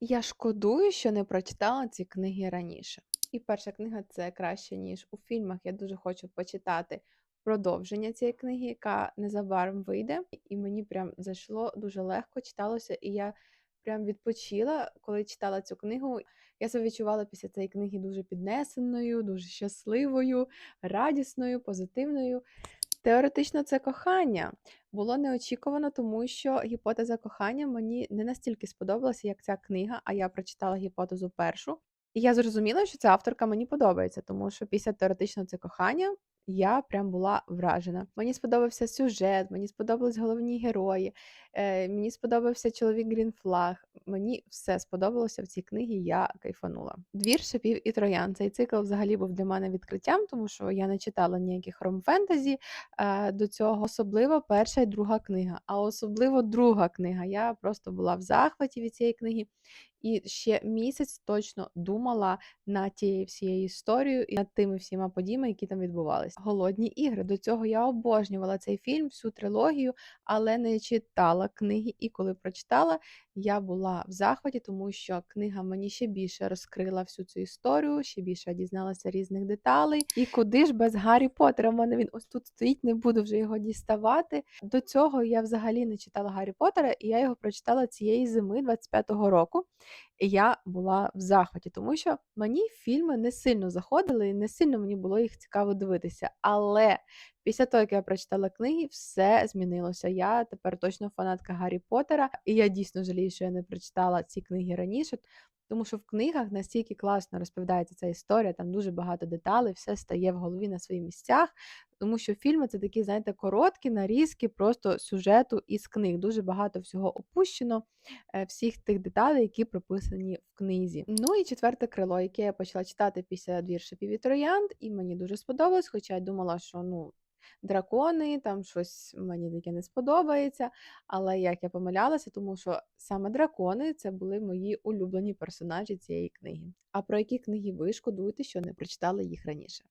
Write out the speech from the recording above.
Я шкодую, що не прочитала ці книги раніше. І перша книга це краще, ніж у фільмах. Я дуже хочу почитати продовження цієї книги, яка незабаром вийде. І мені прям зайшло дуже легко, читалося, і я прям відпочила, коли читала цю книгу. Я себе відчувала після цієї книги дуже піднесеною, дуже щасливою, радісною, позитивною. Теоретично це кохання. Було неочікувано, тому що гіпотеза кохання мені не настільки сподобалася, як ця книга, а я прочитала гіпотезу першу. І я зрозуміла, що ця авторка мені подобається, тому що після теоретичного це кохання я прям була вражена. Мені сподобався сюжет, мені сподобались головні герої, е, мені сподобався чоловік Грінфлаг. Мені все сподобалося в цій книгі, я кайфанула. Двір шипів і троян. Цей цикл взагалі був для мене відкриттям, тому що я не читала ніяких ром-фентезі е, до цього. Особливо перша і друга книга, а особливо друга книга. Я просто була в захваті від цієї книги. І ще місяць точно думала над тією всією історією і над тими всіма подіями, які там відбувалися. Голодні ігри. До цього я обожнювала цей фільм, всю трилогію, але не читала книги. І коли прочитала, я була в захваті, тому що книга мені ще більше розкрила всю цю історію, ще більше дізналася різних деталей. І куди ж без Гаррі Поттера? У мене він ось тут стоїть, не буду вже його діставати. До цього я взагалі не читала Гаррі Поттера, і я його прочитала цієї зими 25-го року. І я була в захваті, тому що мені фільми не сильно заходили, і не сильно мені було їх цікаво дивитися. Але після того, як я прочитала книги, все змінилося. Я тепер точно фанатка Гаррі Поттера, і я дійсно жалію, що я не прочитала ці книги раніше. Тому що в книгах настільки класно розповідається ця історія, там дуже багато деталей, все стає в голові на своїх місцях. Тому що фільми це такі, знаєте, короткі нарізки просто сюжету із книг. Дуже багато всього опущено, е, всіх тих деталей, які прописані в книзі. Ну і четверте крило, яке я почала читати після двір шипів і і мені дуже сподобалось, хоча я думала, що ну. Дракони, там щось мені таке не сподобається. Але як я помилялася, тому що саме дракони це були мої улюблені персонажі цієї книги. А про які книги ви шкодуєте, що не прочитали їх раніше?